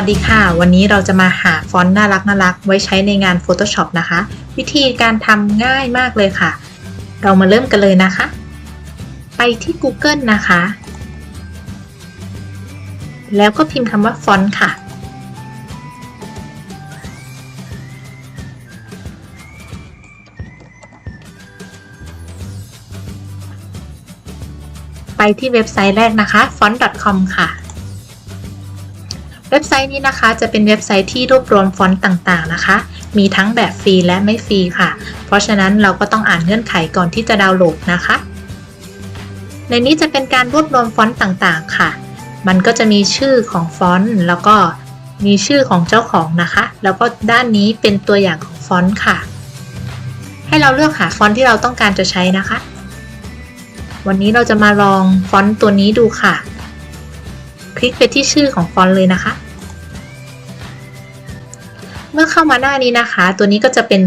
วัสดีค่ะ วันนี้เราจะมาหาฟอนต์น่ารักน่ารักไว้ใช้ในงาน Photoshop นะคะ วิธีการทำง่ายมากเลยค่ะ เรามาเริ่มกันเลยนะคะ ไปที่ Google นะคะ แล้วก็พิมพ์คำว่าฟอนต์ค่ะ ไปที่เว็บไซต์แรกนะคะ font.com ค่ะ ว็บไซต์นี้นะคะจะเป็นเว็บไซต์ที่รวบรวมฟอนต์ต่างๆนะคะ มีทั้งแบบฟรีและไม่ฟรีค่ะ เพราะฉะนั้นเราก็ต้องอ่านเงื่อนไขก่อนที่จะดาวน์โหลดนะคะ ในนี้จะเป็นการรวบรวมฟอนต์ต่างๆค่ะ มันก็จะมีชื่อของฟอนต์แล้วก็มีชื่อของเจ้าของนะคะ แล้วก็ด้านนี้เป็นตัวอย่างของฟอนต์ค่ะ ให้เราเลือกหาฟอนต์ที่เราต้องการจะใช้นะคะ วันนี้เราจะมาลองฟอนต์ตัวนี้ดูค่ะ คลิกไปที่ชื่อของฟอนต์เลยนะคะ เข้ามาหน้านี้นะคะ ตัวนี้ก็จะเป็น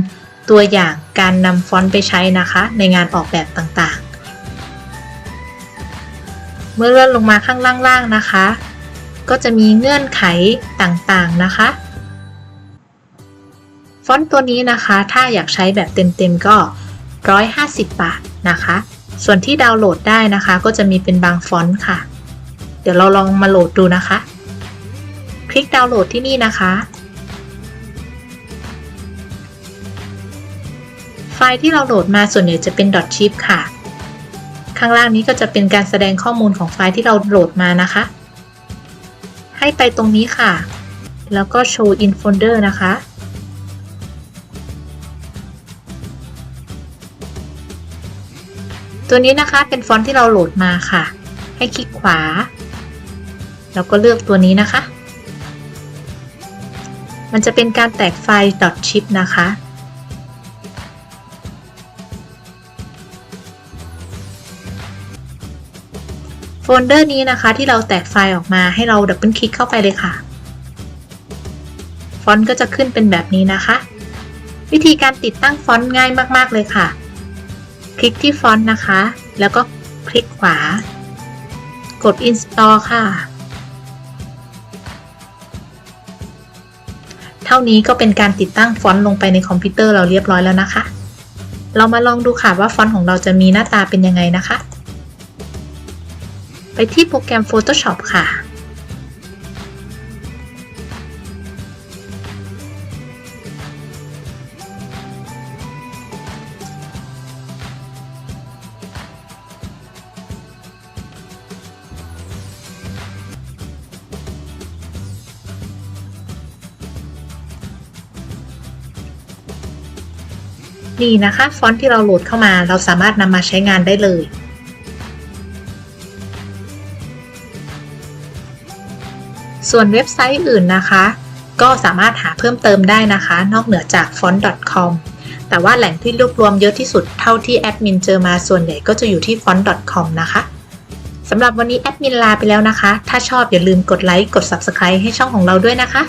ตัวอย่างการนำฟอนต์ไปใช้นะคะ ในงานออกแบบต่างๆ เมื่อเลื่อนลงมาข้างล่างๆนะคะ ก็จะมีเงื่อนไขต่างๆนะคะ ฟอนต์ตัวนี้นะคะ ถ้าอยากใช้แบบเต็มๆก็ 150 บาทนะคะ ส่วนที่ดาวน์โหลดได้นะคะ ก็จะมีเป็นบางฟอนต์ค่ะ เดี๋ยวเราลองมาโหลดดูนะคะ คลิกดาวน์โหลดที่นี่นะคะ ฟล์ที่เราโหลดมาส่วนใหญ่จะเป็น .zip ค่ะ ข้างล่างนี้ก็จะเป็นการแสดงข้อมูลของไฟล์ที่เราโหลดมานะคะ ให้ไปตรงนี้ค่ะ แล้วก็ show in folder นะคะ ตัวนี้นะคะเป็นฟอนต์ที่เราโหลดมาค่ะ ให้คลิกขวา แล้วก็เลือกตัวนี้นะคะ มันจะเป็นการแตกไฟล์ .zip นะคะ ลเดอร์นี้นะคะที่เราแตกไฟล์ออกมาให้เราดับเบิลคลิกเข้าไปเลยค่ะ ฟอนต์ก็จะขึ้นเป็นแบบนี้นะคะ วิธีการติดตั้งฟอนต์ง่ายมาก ๆ เลยค่ะ คลิกที่ฟอนต์นะคะ แล้วก็คลิกขวา กด install ค่ะ เท่านี้ก็เป็นการติดตั้งฟอนต์ลงไปในคอมพิวเตอร์เราเรียบร้อยแล้วนะคะ เรามาลองดูค่ะว่าฟอนต์ของเราจะมีหน้าตาเป็นยังไงนะคะ ไปที่โปรแกรม Photoshop ค่ะ นี่นะคะ ฟอนต์ที่เราโหลดเข้ามา เราสามารถนำมาใช้งานได้เลย ส่วนเว็บไซต์อื่นนะคะ ก็สามารถหาเพิ่มเติมได้นะคะ นอกเหนือจาก font.com แต่ว่าแหล่งที่รวบรวมเยอะที่สุดเท่าที่แอดมินเจอมาส่วนใหญ่ก็จะอยู่ที่ font.com นะคะสำหรับวันนี้แอดมินลาไปแล้วนะคะ ถ้าชอบอย่าลืมกดไลค์ กด Subscribe ให้ช่องของเราด้วยนะคะ